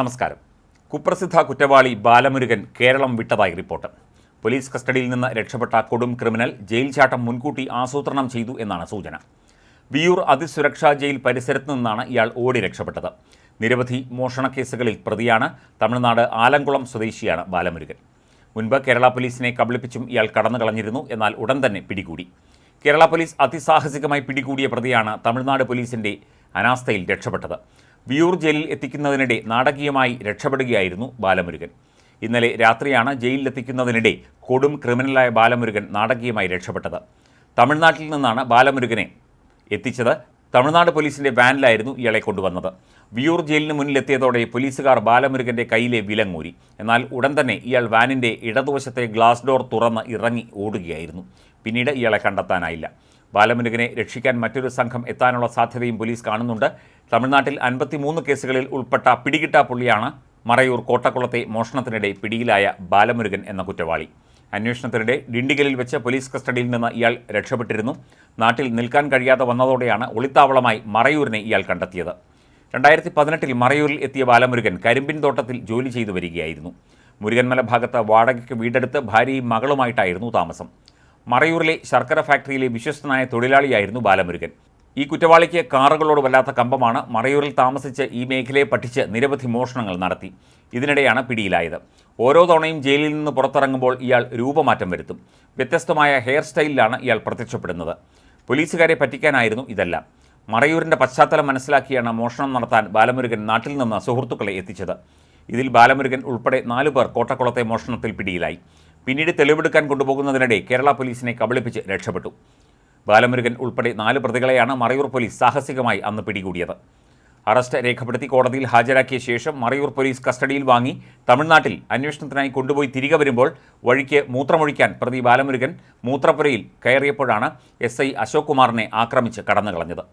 നമസ്കാരം. കുപ്രസിദ്ധ കുറ്റവാളി ബാലമുരുകൻ കേരളം വിട്ടതായി റിപ്പോർട്ട്. പോലീസ് കസ്റ്റഡിയിൽ നിന്ന് രക്ഷപ്പെട്ട കൊടും ക്രിമിനൽ ജയിൽ ചാട്ടം മുൻകൂട്ടി ആസൂത്രണം ചെയ്തു എന്നാണ് സൂചന. വിയൂർ അതിസുരക്ഷാ ജയിൽ പരിസരത്തു നിന്നാണ് ഇയാൾ ഓടി രക്ഷപ്പെട്ടത്. നിരവധി മോഷണ കേസുകളിൽ പ്രതിയാണ് തമിഴ്നാട് ആലങ്കുളം സ്വദേശിയാണ് ബാലമുരുകൻ. മുൻപ് കേരള പോലീസിനെ കബളിപ്പിച്ചും ഇയാൾ കടന്നു കളഞ്ഞിരുന്നു എന്നാൽ ഉടൻ തന്നെ പിടികൂടി. കേരള പോലീസ് അതിസാഹസികമായി പിടികൂടിയ പ്രതിയാണ് തമിഴ്നാട് പോലീസിന്റെ അനാസ്ഥയിൽ രക്ഷപ്പെട്ടത്. വിയൂർ ജയിലിൽ എത്തിക്കുന്നതിനിടെ നാടകീയമായി രക്ഷപ്പെടുകയായിരുന്നു ബാലമുരുകൻ. ഇന്നലെ രാത്രിയാണ് ജയിലിലെത്തിക്കുന്നതിനിടെ കൊടും ക്രിമിനലായ ബാലമുരുകൻ നാടകീയമായി രക്ഷപ്പെട്ടത്. തമിഴ്നാട്ടിൽ നിന്നാണ് ബാലമുരുകനെ എത്തിച്ചത്. തമിഴ്നാട് പോലീസിന്റെ വാനിലായിരുന്നു ഇയാളെ കൊണ്ടുവന്നത്. വിയൂർ ജയിലിന് മുന്നിലെത്തിയതോടെ പോലീസുകാർ ബാലമുരുകന്റെ കയ്യിലെ വിലങ്ങൂരി. എന്നാൽ ഉടൻ തന്നെ ഇയാൾ വാനിന്റെ ഇടതുവശത്തെ ഗ്ലാസ് ഡോർ തുറന്ന് ഇറങ്ങി ഓടുകയായിരുന്നു. പിന്നീട് ഇയാളെ കണ്ടെത്താനായില്ല. ബാലമുരുകനെ രക്ഷിക്കാൻ മറ്റൊരു സംഘം എത്താനുള്ള സാധ്യതയും പോലീസ് കാണുന്നുണ്ട്. തമിഴ്നാട്ടിൽ അൻപത്തിമൂന്ന് കേസുകളിൽ ഉൾപ്പെട്ട പിടികിട്ടാ പുള്ളിയാണ് മറയൂർ കോട്ടക്കുളത്തെ മോഷണത്തിനിടെ പിടിയിലായ ബാലമുരുകൻ എന്ന കുറ്റവാളി. അന്വേഷണത്തിനിടെ ഡിണ്ടിഗലിൽ വെച്ച് പോലീസ് കസ്റ്റഡിയിൽ നിന്ന് ഇയാൾ രക്ഷപ്പെട്ടിരുന്നു. നാട്ടിൽ നിൽക്കാൻ കഴിയാതെ വന്നതോടെയാണ് ഒളിത്താവളമായി മറയൂരിനെ ഇയാൾ കണ്ടെത്തിയത്. രണ്ടായിരത്തി പതിനെട്ടിൽ മറയൂരിൽ എത്തിയ ബാലമുരുകൻ കരിമ്പിൻ തോട്ടത്തിൽ ജോലി ചെയ്തു വരികയായിരുന്നു. മുരുകൻമല ഭാഗത്ത് വാടകയ്ക്ക് വീടെടുത്ത് ഭാര്യയും മകളുമായിട്ടായിരുന്നു താമസം. മറയൂരിലെ ശർക്കര ഫാക്ടറിയിലെ വിശ്വസ്തനായ തൊഴിലാളിയായിരുന്നു ബാലമുരുകൻ. ഈ കുറ്റവാളിക്ക് കാറുകളോട് വല്ലാത്ത കമ്പമാണ് മറയൂരിൽ താമസിച്ച് ഈ മേഖലയെ പഠിച്ച് നിരവധി മോഷണങ്ങൾ നടത്തി. ഇതിനിടെയാണ് പിടിയിലായത്. ഓരോ തവണയും ജയിലിൽ നിന്ന് പുറത്തിറങ്ങുമ്പോൾ ഇയാൾ രൂപമാറ്റം വരുത്തും. വ്യത്യസ്തമായ ഹെയർ സ്റ്റൈലിലാണ് ഇയാൾ പ്രത്യക്ഷപ്പെടുന്നത്. പോലീസുകാരെ പറ്റിക്കാനായിരുന്നു ഇതെല്ലാം. മറയൂരിന്റെ പശ്ചാത്തലം മനസ്സിലാക്കിയാണ് മോഷണം നടത്താൻ ബാലമുരുകൻ നാട്ടിൽ നിന്ന് സുഹൃത്തുക്കളെ എത്തിച്ചത്. ഇതിൽ ബാലമുരുകൻ ഉൾപ്പെടെ നാലു പേർ കോട്ടക്കുളത്തെ മോഷണത്തിൽ പിടിയിലായി. പിന്നീട് തെളിവെടുക്കാൻ കൊണ്ടുപോകുന്നതിനിടെ കേരള പോലീസിനെ കബളിപ്പിച്ച് രക്ഷപ്പെട്ടു. ബാലമുരുകൻ ഉൾപ്പെടെ നാല് പ്രതികളെയാണ് മറയൂർ പോലീസ് സാഹസികമായി അന്ന് പിടികൂടിയത്. അറസ്റ്റ് രേഖപ്പെടുത്തി കോടതിയിൽ ഹാജരാക്കിയ ശേഷം മറയൂർ പോലീസ് കസ്റ്റഡിയിൽ വാങ്ങി തമിഴ്നാട്ടിൽ അന്വേഷണത്തിനായി കൊണ്ടുപോയി തിരികെ വരുമ്പോൾ വഴിക്ക് മൂത്രമൊഴിക്കാൻ പ്രതി ബാലമുരുകൻ മൂത്രപ്പുരയിൽ കയറിയപ്പോഴാണ് എസ് ഐ അശോക് കുമാറിനെ ആക്രമിച്ച് കടന്നുകളഞ്ഞത്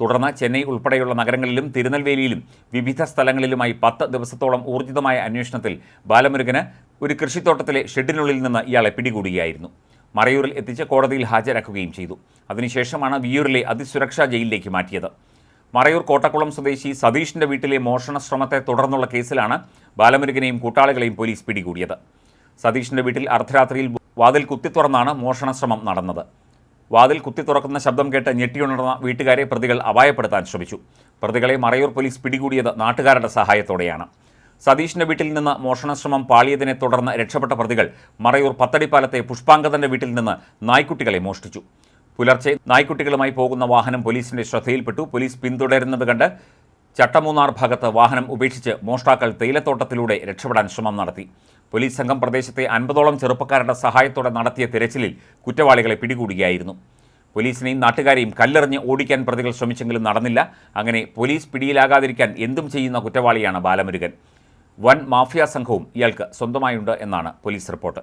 തുടർന്ന് ചെന്നൈ ഉൾപ്പെടെയുള്ള നഗരങ്ങളിലും തിരുനെൽവേലിയിലും വിവിധ സ്ഥലങ്ങളിലുമായി പത്ത് ദിവസത്തോളം ഊർജിതമായ അന്വേഷണത്തിൽ ബാലമുരുകന് ഒരു കൃഷിത്തോട്ടത്തിലെ ഷെഡിനുള്ളിൽ നിന്ന് ഇയാളെ പിടികൂടുകയായിരുന്നു. മറയൂരിൽ എത്തിച്ച് കോടതിയിൽ ഹാജരാക്കുകയും ചെയ്തു. അതിനുശേഷമാണ് വിയൂരിലെ അതിസുരക്ഷാ ജയിലിലേക്ക് മാറ്റിയത്. മറയൂർ കോട്ടക്കുളം സ്വദേശി സതീഷിന്റെ വീട്ടിലെ മോഷണ ശ്രമത്തെ തുടർന്നുള്ള കേസിലാണ് ബാലമുരുകനെയും കൂട്ടാളികളെയും പോലീസ് പിടികൂടിയത്. സതീഷിന്റെ വീട്ടിൽ അർദ്ധരാത്രിയിൽ വാതിൽ കുത്തിത്തുറന്നാണ് മോഷണ ശ്രമം നടന്നത്. വാതിൽ കുത്തി തുറക്കുന്ന ശബ്ദം കേട്ട് ഞെട്ടിയുണർന്ന വീട്ടുകാരെ പ്രതികൾ അപായപ്പെടുത്താൻ ശ്രമിച്ചു. പ്രതികളെ മറയൂർ പോലീസ് പിടികൂടിയത് നാട്ടുകാരുടെ സഹായത്തോടെയാണ്. സതീഷിന്റെ വീട്ടിൽ നിന്ന് മോഷണശ്രമം പാളിയതിനെ തുടർന്ന് രക്ഷപ്പെട്ട പ്രതികൾ മറയൂർ പത്തടിപ്പാലത്തെ പുഷ്പാങ്കതന്റെ വീട്ടിൽ നിന്ന് നായ്ക്കുട്ടികളെ മോഷ്ടിച്ചു. പുലർച്ചെ നായ്ക്കുട്ടികളുമായി പോകുന്ന വാഹനം പോലീസിന്റെ ശ്രദ്ധയിൽപ്പെട്ടു. പോലീസ് പിന്തുടരുന്നത് കണ്ട് ചട്ടമൂന്നാർ ഭാഗത്ത് വാഹനം ഉപേക്ഷിച്ച് മോഷ്ടാക്കൾ തേയിലത്തോട്ടത്തിലൂടെ രക്ഷപ്പെടാൻ ശ്രമം നടത്തി. പോലീസ് സംഘം പ്രദേശത്തെ അൻപതോളം ചെറുപ്പക്കാരുടെ സഹായത്തോടെ നടത്തിയ തിരച്ചിലിൽ കുറ്റവാളികളെ പിടികൂടുകയായിരുന്നു. പോലീസിനെയും നാട്ടുകാരെയും കല്ലെറിഞ്ഞ് ഓടിക്കാൻ പ്രതികൾ ശ്രമിച്ചെങ്കിലും നടന്നില്ല. അങ്ങനെ പോലീസ് പിടിയിലാകാതിരിക്കാൻ എന്തും ചെയ്യുന്ന കുറ്റവാളിയാണ് ബാലമുരുകൻ. വൻ മാഫിയ സംഘവും ഇയാൾക്ക് സ്വന്തമായുണ്ട് എന്നാണ് പോലീസ് റിപ്പോർട്ട്.